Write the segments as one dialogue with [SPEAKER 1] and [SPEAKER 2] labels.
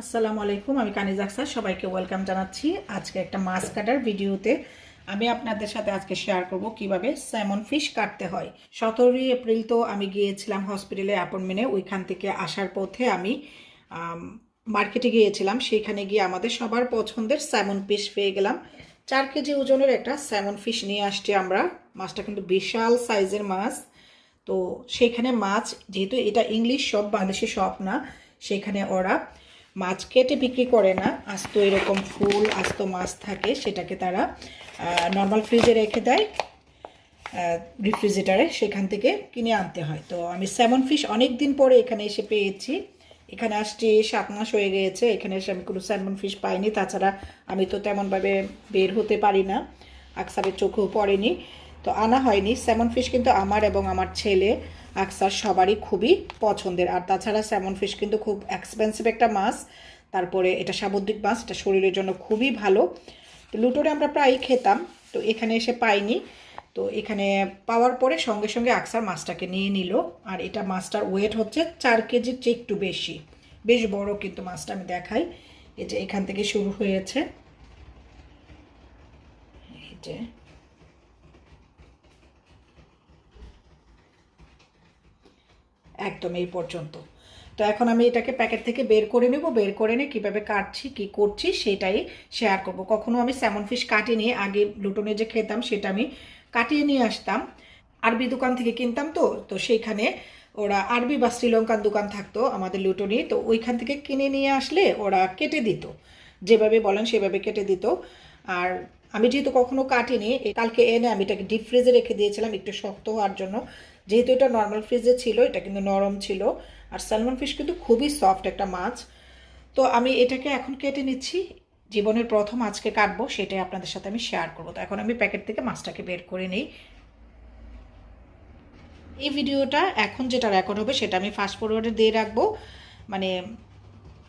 [SPEAKER 1] আসসালামু আলাইকুম, আমি কানিজ আকসার সবাইকে ওয়েলকাম জানাচ্ছি আজকে একটা মাছ কাটার ভিডিওতে। আমি আপনাদের সাথে আজকে শেয়ার করব কীভাবে স্যামন ফিশ কাটতে হয়। সতেরোই এপ্রিল তো আমি গিয়েছিলাম হসপিটালে অ্যাপয়েন্টমেন্টে ওইখান থেকে আসার পথে আমি মার্কেটে গিয়েছিলাম। সেইখানে গিয়ে আমাদের সবার পছন্দের স্যামন ফিশ পেয়ে গেলাম। চার কেজি ওজনের একটা স্যামন ফিশ নিয়ে আসছি আমরা। মাছটা কিন্তু বিশাল সাইজের মাছ। তো সেইখানে মাছ, যেহেতু এটা ইংলিশ সব বাংলাদেশি সব না, সেখানে ওরা মাছ কেটে বিক্রি করে না। আস্ত এরকম ফুল, আস্ত মাছ থাকে, সেটাকে তারা নর্মাল ফ্রিজে রেখে দেয় রিফ্রিজারেটারে সেখান থেকে কিনে আনতে হয়। তো আমি স্যামন ফিশ অনেক দিন পরে এখানে এসে পেয়েছি। এখানে আসছি সাত মাস হয়ে গিয়েছে, এখানে এসে আমি কোনো স্যামন ফিশ পাইনি। তাছাড়া আমি তো তেমনভাবে বের হতে পারি না আকসারের চোখেও পড়েনি। তো আনা হয়নি। স্যামন ফিশ কিন্তু আমার এবং আমার ছেলে আকসার সবারই খুবই পছন্দের। আর তাছাড়া স্যামন ফিশ কিন্তু খুব এক্সপেন্সিভ একটা মাছ। তারপরে এটা সামুদ্রিক মাছ, এটা শরীরের জন্য খুবই ভালো। তো লুটোরে আমরা প্রায়ই খেতাম, তো এখানে এসে পাইনি। তো এখানে পাওয়ার পরে সঙ্গে সঙ্গে আকসার মাছটাকে নিয়ে নিল। আর এটা মাছটার ওয়েট হচ্ছে চার কেজির চেয়ে একটু বেশি। বেশ বড় কিন্তু মাছটা আমি দেখাই। এই যে এখান থেকে শুরু হয়েছে। এই যে একদম এই পর্যন্ত। তো এখন আমি এটাকে প্যাকেট থেকে বের করে নেব, বের করে নিয়ে কীভাবে কাটছি, কি করছি সেটাই শেয়ার করব। কখনো আমি স্যামন ফিশ কাটিনি, আগে লুটনে যে খেতাম সেটা আমি কাটিয়ে নিয়ে আসতাম। আরবি দোকান থেকে কিনতাম তো তো সেইখানে ওরা আরবি বা শ্রীলঙ্কার দোকান থাকতো আমাদের লুটনি তো ওইখান থেকে কিনে নিয়ে আসলে ওরা কেটে দিত। যেভাবে বলেন সেভাবে কেটে দিত। আর আমি যেহেতু কখনো কাটিনি কালকে এনে আমি এটাকে ডিপ ফ্রিজে রেখে দিয়েছিলাম, একটু শক্ত হওয়ার জন্য। যেহেতু এটা নর্মাল ফ্রিজে ছিল এটা কিন্তু নরম ছিল। আর স্যালমন ফিশ কিন্তু খুবই সফট একটা মাছ। তো আমি এটাকে এখন কেটে নিচ্ছি। জীবনের প্রথম আজকে কাটবো সেটাই আপনাদের সাথে আমি শেয়ার করব। তো এখন আমি প্যাকেট থেকে মাছটাকে বের করে নিই। এই ভিডিওটা এখন যেটা রেকর্ড হবে সেটা আমি ফাস্ট ফরওয়ার্ডে দিয়ে রাখব। মানে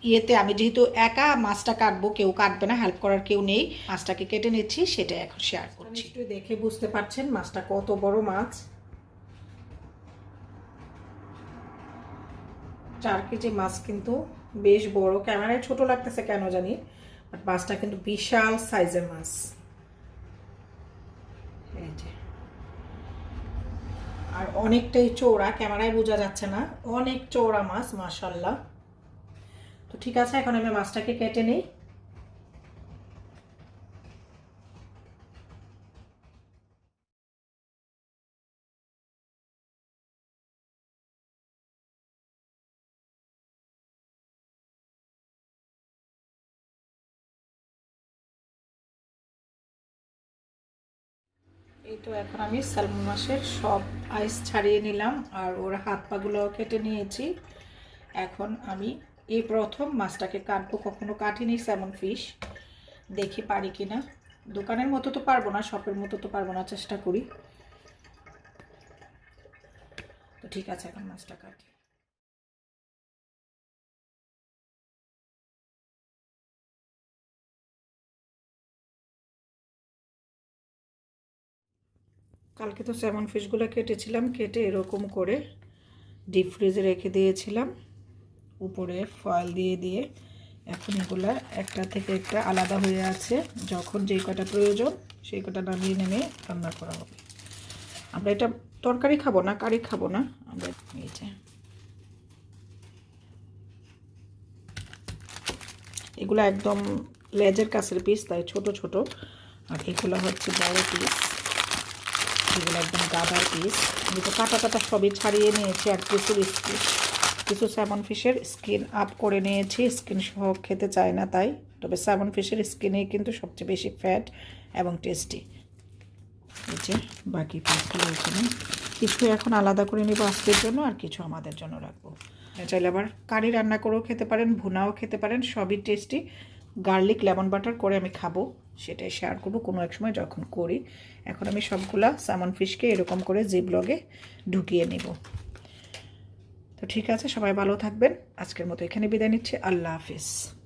[SPEAKER 1] ইয়েতে আমি যেহেতু একা মাছটা কাটবো কেউ কাটবে না হেল্প করার কেউ নেই। মাছটাকে কেটে নিচ্ছি সেটাই এখন শেয়ার করছি। একটু দেখে বুঝতে পারছেন মাছটা কত বড় মাছ। চার কেজি মাছ কিন্তু বেশ বড়। ক্যামেরায় ছোট লাগতেছে কেন জানি বাট মাছটা কিন্তু বিশাল সাইজের মাছ। আর অনেকটাই চৌড়া ক্যামেরায় বোঝা যাচ্ছে না। অনেক চৌড়া মাছ মাসাল্লাহ তো ঠিক আছে, এখন আমি মাছটাকে কেটে নিই। এই তো এখন আমি স্যালমন মাসের সব আইস ছাড়িয়ে নিলাম আর ওর হাত পাগুলো কেটে নিয়েছি। এখন আমি এই প্রথম মাছটাকে কাটবো, কখনো কাটিনি স্যামন ফিশ। দেখি পারি কি না দোকানের মতো তো পারব না, শপের মতো তো পারব না, চেষ্টা করি। তো ঠিক আছে, এখন মাছটা কাটি। কালকে তো স্যামন ফিশগুলো কেটেছিলাম, কেটে এরকম করে ডিপ ফ্রিজে রেখে দিয়েছিলাম। উপরে ফয়েল দিয়ে দিয়ে এখন এগুলো একটা থেকে একটা আলাদা হয়ে আছে। যখন যেই কটা প্রয়োজন সেই কটা নামিয়ে নেমে রান্না করা হবে। আমরা এটা তরকারি খাব না, কারি খাব না। আমরা এই যে এগুলো একদম লেজের কাছের পিস তাই ছোট ছোট। আর এগুলো হচ্ছে বড় পিস এগুলো একদম গাদার পিস আমি তো কাটা কাটা সবই ছাড়িয়ে নিয়েছি আর কিছু কিছু স্যামন ফিশের স্কিন আপ করে নিয়েছি স্কিন সহ খেতে চায় না তাই। তবে স্যামন ফিশের স্কিনে কিন্তু সবচেয়ে বেশি ফ্যাট এবং টেস্টি এই যে বাকি পিসগুলো এখানে। কিছু এখন আলাদা করে নেব আজকের জন্য, আর কিছু আমাদের জন্য রাখব। চাইলে আবার কারি রান্না করেও খেতে পারেন, ভুনাও খেতে পারেন, সবই টেস্টি গার্লিক লেমন বাটার করে আমি খাব, সেটাই শেয়ার করব। কোনো এক সময় যখন করি, এখন আমি সবগুলা স্যামন ফিশকে এরকম করে জিপ লগে ঢুকিয়ে নেব। তো ঠিক আছে, সবাই ভালো থাকবেন। আজকের মতো এখানে বিদায় নিচ্ছে। আল্লাহ হাফিজ।